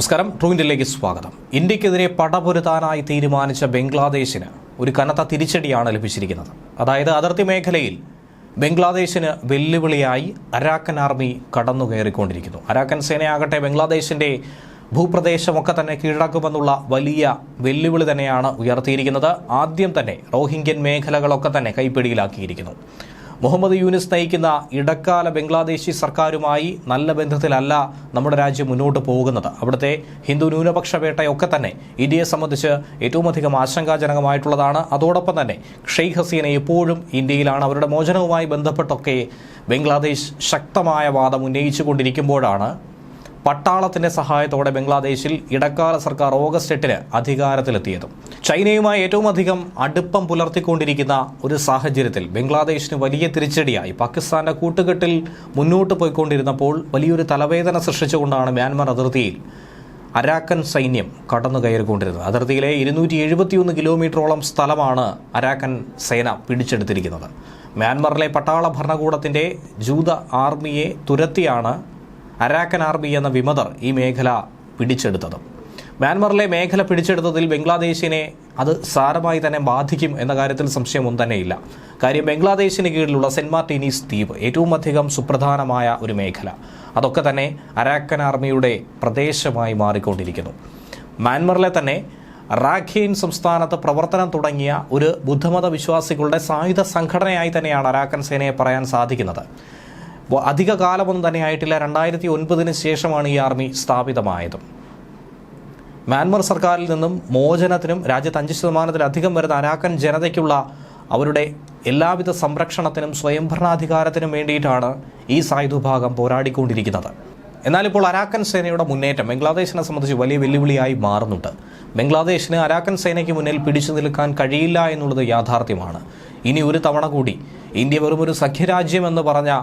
നമസ്കാരം. ട്രൂ സ്വാഗതം. ഇന്ത്യക്കെതിരെ പടപൊരുത്താനായി തീരുമാനിച്ച ബംഗ്ലാദേശിന് ഒരു കനത്ത തിരിച്ചടിയാണ് ലഭിച്ചിരിക്കുന്നത്. അതായത് അതിർത്തി മേഖലയിൽ ബംഗ്ലാദേശിന് വെല്ലുവിളിയായി അരാക്കൻ ആർമി കടന്നു കയറിക്കൊണ്ടിരിക്കുന്നു അരാക്കൻ സേനയാകട്ടെ ബംഗ്ലാദേശിന്റെ ഭൂപ്രദേശമൊക്കെ തന്നെ കീഴടക്കുമെന്നുള്ള വലിയ വെല്ലുവിളി തന്നെയാണ് ഉയർത്തിയിരിക്കുന്നത്. ആദ്യം തന്നെ റോഹിംഗ്യൻ മേഖലകളൊക്കെ തന്നെ കൈപ്പിടിയിലാക്കിയിരിക്കുന്നു. മുഹമ്മദ് യൂനിസ് നയിക്കുന്ന ഇടക്കാല ബംഗ്ലാദേശി സർക്കാരുമായി നല്ല ബന്ധത്തിലല്ല നമ്മുടെ രാജ്യം മുന്നോട്ട് പോകുന്നത്. അവിടുത്തെ ഹിന്ദു ന്യൂനപക്ഷ വേട്ടയൊക്കെ തന്നെ ഇന്ത്യയെ സംബന്ധിച്ച് ഏറ്റവും അധികം ആശങ്കാജനകമായിട്ടുള്ളതാണ്. അതോടൊപ്പം തന്നെ ഷെയ്ഖ് ഹസീന എപ്പോഴും ഇന്ത്യയിലാണ്. അവരുടെ മോചനവുമായി ബന്ധപ്പെട്ടൊക്കെ ബംഗ്ലാദേശ് ശക്തമായ വാദം ഉന്നയിച്ചു കൊണ്ടിരിക്കുമ്പോഴാണ് പട്ടാളത്തിന്റെ സഹായത്തോടെ ബംഗ്ലാദേശിൽ ഇടക്കാല സർക്കാർ ഓഗസ്റ്റ് എട്ടിന് അധികാരത്തിലെത്തിയതും. ചൈനയുമായി ഏറ്റവും അധികം അടുപ്പം പുലർത്തിക്കൊണ്ടിരിക്കുന്ന ഒരു സാഹചര്യത്തിൽ ബംഗ്ലാദേശിന് വലിയ തിരിച്ചടിയായി. പാകിസ്ഥാന്റെ കൂട്ടുകെട്ടിൽ മുന്നോട്ട് പോയിക്കൊണ്ടിരുന്നപ്പോൾ വലിയൊരു തലവേദന സൃഷ്ടിച്ചുകൊണ്ടാണ് മ്യാൻമാർ അതിർത്തിയിൽ അരാക്കൻ സൈന്യം കടന്നു കയറിക്കൊണ്ടിരുന്നത് അതിർത്തിയിലെ ഇരുന്നൂറ്റി എഴുപത്തിയൊന്ന് കിലോമീറ്ററോളം സ്ഥലമാണ് അരാക്കൻ സേന പിടിച്ചെടുത്തിരിക്കുന്നത്. മ്യാൻമറിലെ പട്ടാള ഭരണകൂടത്തിന്റെ ജൂത ആർമിയെ തുരത്തിയാണ് അരാക്കൻ ആർമി എന്ന വിമതർ ഈ മേഖല പിടിച്ചെടുത്തത്. മ്യാൻമറിലെ മേഖല പിടിച്ചെടുത്തതിൽ ബംഗ്ലാദേശിനെ അത് സാരമായി തന്നെ ബാധിക്കും എന്ന കാര്യത്തിൽ സംശയമൊന്നും തന്നെയില്ല. കാര്യം ബംഗ്ലാദേശിന് കീഴിലുള്ള സെന്റ് മാർട്ടിനീസ് ദ്വീപ് ഏറ്റവും അധികം സുപ്രധാനമായ ഒരു മേഖല. അതൊക്കെ തന്നെ അരാക്കൻ ആർമിയുടെ പ്രദേശമായി മാറിക്കൊണ്ടിരിക്കുന്നു. മ്യാൻമറിലെ തന്നെ റാഖീൻ സംസ്ഥാനത്ത് പ്രവർത്തനം തുടങ്ങിയ ഒരു ബുദ്ധമത വിശ്വാസികളുടെ സായുധ സംഘടനയായി തന്നെയാണ് അരാക്കൻ സേനയെ പറയാൻ സാധിക്കുന്നത്. അധിക കാലമൊന്നും തന്നെ ആയിട്ടില്ല. രണ്ടായിരത്തി ഒൻപതിന് ശേഷമാണ് ഈ ആർമി സ്ഥാപിതമായത്. മ്യാൻമർ സർക്കാരിൽ നിന്നും മോചനത്തിനും രാജ്യത്ത് അഞ്ച് ശതമാനത്തിലധികം വരുന്ന അരാക്കൻ ജനതയ്ക്കുള്ള അവരുടെ എല്ലാവിധ സംരക്ഷണത്തിനും സ്വയംഭരണാധികാരത്തിനും വേണ്ടിയിട്ടാണ് ഈ സായുധ വിഭാഗം പോരാടിക്കൊണ്ടിരിക്കുന്നത്. എന്നാൽ ഇപ്പോൾ അരാക്കൻ സേനയുടെ മുന്നേറ്റം ബംഗ്ലാദേശിനെ സംബന്ധിച്ച് വലിയ വെല്ലുവിളിയായി മാറുന്നുണ്ട്. ബംഗ്ലാദേശിന് അരാക്കൻ സേനയ്ക്ക് മുന്നിൽ പിടിച്ചു നിൽക്കാൻ കഴിയില്ല എന്നുള്ളത് യാഥാർത്ഥ്യമാണ്. ഇനി ഒരു തവണ കൂടി ഇന്ത്യ വെറുമൊരു ഒരു സഖ്യരാജ്യം എന്ന് പറഞ്ഞ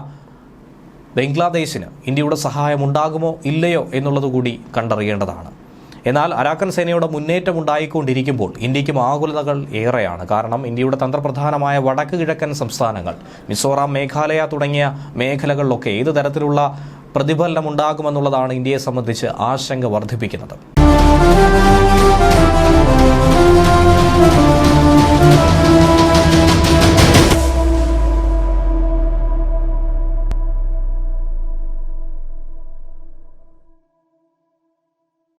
ബംഗ്ലാദേശിന് ഇന്ത്യയുടെ സഹായം ഉണ്ടാകുമോ ഇല്ലയോ എന്നുള്ളതുകൂടി കണ്ടറിയേണ്ടതാണ്. എന്നാൽ അരാക്കൻ സേനയുടെ മുന്നേറ്റം ഉണ്ടായിക്കൊണ്ടിരിക്കുമ്പോൾ ഇന്ത്യക്കും ആകുലതകൾ ഏറെയാണ്. കാരണം ഇന്ത്യയുടെ തന്ത്രപ്രധാനമായ വടക്ക് കിഴക്കൻ സംസ്ഥാനങ്ങൾ മിസോറാം മേഘാലയ തുടങ്ങിയ മേഖലകളിലൊക്കെ ഏത് തരത്തിലുള്ള പ്രതിഫലനം ഉണ്ടാകുമെന്നുള്ളതാണ് ഇന്ത്യയെ സംബന്ധിച്ച് ആശങ്ക വർദ്ധിപ്പിക്കുന്നത്.